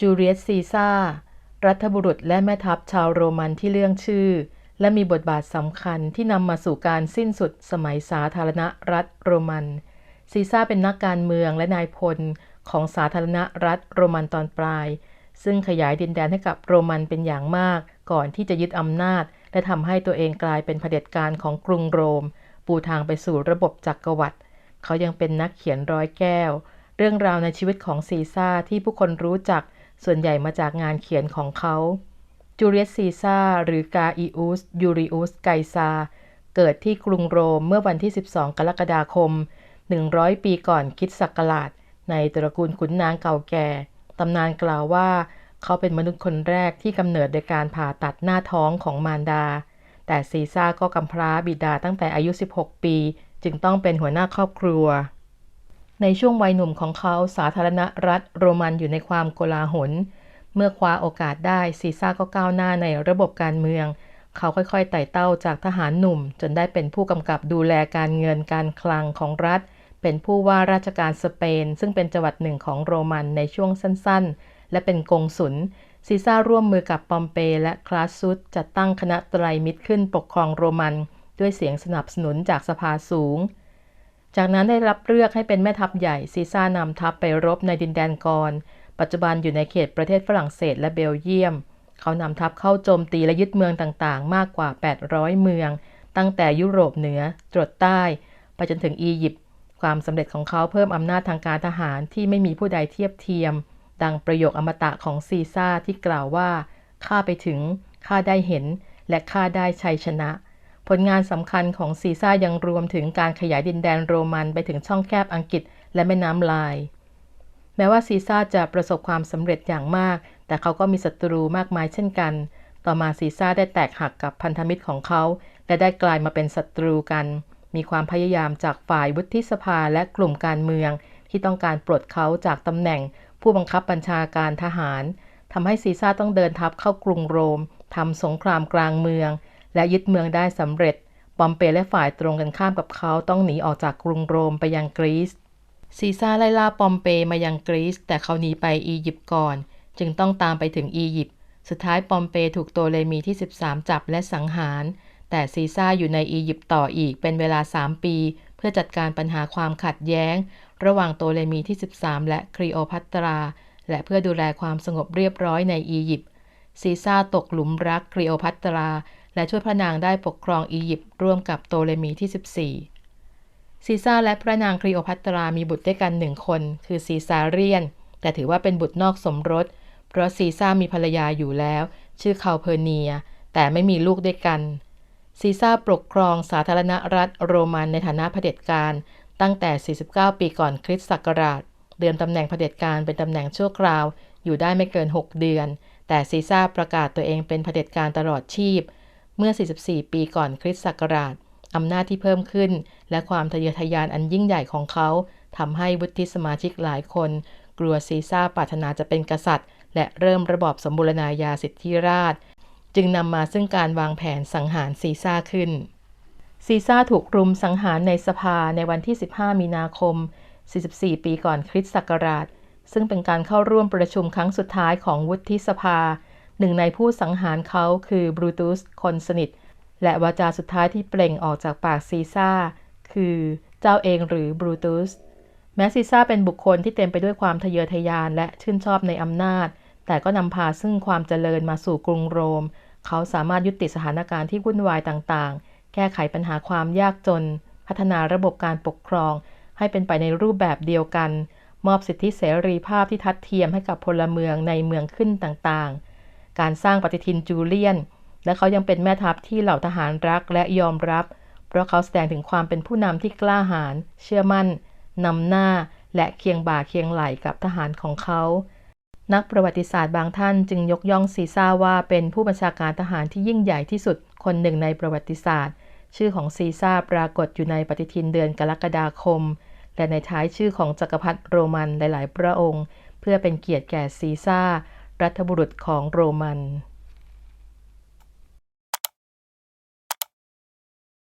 จูเลียสซีซ่าร์รัฐบุรุษและแม่ทัพชาวโรมันที่เรื่องชื่อ และมีบทบาทสำคัญที่นำมาสู่การสิ้นสุดสมัยสาธารณรัฐโรมัน ซีซ่าร์เป็นนักการเมืองและนายพลของสาธารณรัฐโรมันตอนปลาย ซึ่งขยายดินแดนให้กับโรมันเป็นอย่างมาก ก่อนที่จะยึดอำนาจ และทำให้ตัวเองกลายเป็นเผด็จการของกรุงโรม ปูทางไปสู่ระบบจักรวรรดิเขายังเป็นนักเขียนร้อยแก้ว เรื่องราวในชีวิตของซีซ่าที่ผู้คนรู้จัก ส่วนใหญ่มาจากงานเขียนของเขาจูเลียสซีซ่าหรือกาอิอุสยูริอุสไกซา เกิดที่กรุงโรมเมื่อวันที่ 12 กรกฎาคม 100 ปีก่อนคิดศักราช ในตระกูลขุนนางเก่าแก่ ตำนานกล่าวว่าเขาเป็นมนุษย์คนแรกที่กำเนิดโดยการผ่าตัดหน้าท้องของมารดา แต่ซีซ่าก็กำพร้าบิดาตั้งแต่อายุ 16 ปี จึงต้องเป็นหัวหน้าครอบครัว ในช่วงวัยหนุ่มของเขาสาธารณรัฐโรมันอยู่ในความโกลาหล เมื่อคว้าโอกาสได้ซีซ่าก็ก้าวหน้าในระบบการเมือง เขาค่อยๆไต่เต้าจากทหารหนุ่ม จนได้เป็นผู้กำกับดูแลการเงินการคลังของรัฐ เป็นผู้ว่าราชการสเปน ซึ่งเป็นจังหวัดหนึ่งของโรมันในช่วงสั้นๆ และเป็นกงสุลซีซ่าร่วมมือกับปอมเปและคลาสซุสจัดตั้งคณะไตรมิตรขึ้นปกครองโรมัน ด้วยเสียงสนับสนุนจากสภาสูง จากนั้นได้รับเลือกให้เป็นแม่ทัพใหญ่ซีซ่านำทัพไปรบในดินแดนกร ปัจจุบันอยู่ในเขตประเทศฝรั่งเศสและเบลเยียม เขานำทัพเข้าโจมตีและยึดเมืองต่างๆ มากกว่า 800 เมือง ตั้งแต่ยุโรปเหนือตรวจใต้ ไปจนถึงอียิปต์ ความสำเร็จของเขาเพิ่มอำนาจทางการทหารที่ไม่มีผู้ใดเทียบเทียม ดังประโยคอมตะของซีซ่าที่กล่าวว่าข้าไปถึงข้าได้เห็น และข้าได้ชัยชนะ ผลงานสำคัญของซีซ่ายังรวมถึงการขยายดินแดนโรมันไปถึงช่องแคบอังกฤษและแม่น้ำลาย แม้ว่าซีซ่าจะประสบความสำเร็จอย่างมาก แต่เขาก็มีศัตรูมากมายเช่นกัน ต่อมาซีซ่าได้แตกหักกับพันธมิตรของเขา และได้กลายมาเป็นศัตรูกัน มีความพยายามจากฝ่ายวุฒิสภาและกลุ่มการเมือง ที่ต้องการปลดเขาจากตำแหน่ง ผู้บังคับบัญชาการทหารทำให้ซีซ่าต้องเดินทัพเข้ากรุงโรมทำสงครามกลางเมือง และยึดเมืองได้สำเร็จ ปอมเปและฝ่ายตรงกันข้ามกับเขาต้องหนีออกจากกรุงโรมไปยังกรีซซีซ่าไล่ล่าปอมเปมายังกรีซแต่เขาหนีไปอียิปต์ก่อน จึงต้องตามไปถึงอียิปต์สุดท้ายปอมเปถูกโตเลมีที่ 13 จับและสังหาร แต่ซีซ่าอยู่ในอียิปต์ต่ออีกเป็นเวลา 3 ปี เพื่อจัดการปัญหาความขัดแย้ง ระหว่างโตเลมีที่ 13 และครีโอพัตรา และเพื่อดูแลความสงบเรียบร้อยในอียิปต์ซีซ่าตกหลุมรักครีโอพัตรา และช่วยพระนางได้ปกครองอียิปต์ร่วมกับโตเลมีที่ 14 ซีซ่าและพระนางคลีโอพัตรามีบุตรด้วยกันหนึ่งคน คือซีซาเรียน แต่ถือว่าเป็นบุตรนอกสมรส เพราะซีซ่ามีภรรยาอยู่แล้ว ชื่อคาเพอร์เนีย แต่ไม่มีลูกด้วยกัน ซีซ่าปกครองสาธารณรัฐโรมันในฐานะเผด็จการ ตั้งแต่ 49 ปีก่อนคริสต์ศักราช เดิมตำแหน่งเผด็จการเป็นตำแหน่งชั่วคราว อยู่ได้ไม่เกิน 6 เดือน แต่ซีซ่าประกาศตัวเองเป็นเผด็จการตลอดชีพ เมื่อ 44 ปีก่อนคริสต์ศักราชอำนาจที่เพิ่มขึ้น และความทะเยอทะยานอันยิ่งใหญ่ของเขาทำให้วุฒิสมาชิกหลายคน กลัวซีซ่าปรารถนาจะเป็นกษัตริย์ และเริ่มระบอบสมบูรณาญาสิทธิราช จึงนำมาซึ่งการวางแผนสังหารซีซ่าขึ้น ซีซ่าถูกรุมสังหารในสภาในวันที่ 15 มีนาคม 44 ปีก่อนคริสต์ศักราช ซึ่งเป็นการเข้าร่วมประชุมครั้งสุดท้ายของวุฒิสภา หนึ่งในผู้สังหารเขาคือบรูตุสคนสนิท และวาจาสุดท้ายที่เปล่งออกจากปากซีซ่า คือเจ้าเองหรือบรูตุสแม้ซีซ่าเป็นบุคคลที่เต็มไปด้วยความทะเยอทะยานและชื่นชอบในอำนาจ แต่ก็นำพาซึ่งความเจริญมาสู่กรุงโรม เขาสามารถยุติสถานการณ์ที่วุ่นวายต่างๆ แก้ไขปัญหาความยากจน พัฒนาระบบการปกครอง ให้เป็นไปในรูปแบบเดียวกัน มอบสิทธิเสรีภาพที่ทัดเทียมให้กับพลเมืองในเมืองขึ้นต่างๆ การสร้างปฏิทินจูเลียน และเขายังเป็นแม่ทัพที่เหล่าทหารรักและยอมรับ เพราะเขาแสดงถึงความเป็นผู้นำที่กล้าหาญเชื่อมั่นนำหน้าและเคียงบ่าเคียงไหลกับทหารของเขา นักประวัติศาสตร์บางท่านจึงยกย่องซีซ่าว่าเป็นผู้บัญชาการทหารที่ยิ่งใหญ่ที่สุดคนหนึ่งในประวัติศาสตร์ ชื่อของซีซ่าปรากฏอยู่ในปฏิทินเดือนกรกฎาคม และในท้ายชื่อของจักรพรรดิโรมันหลาย ๆ พระองค์ เพื่อเป็นเกียรติแก่ซีซ่า รัฐบุรุษของโรมัน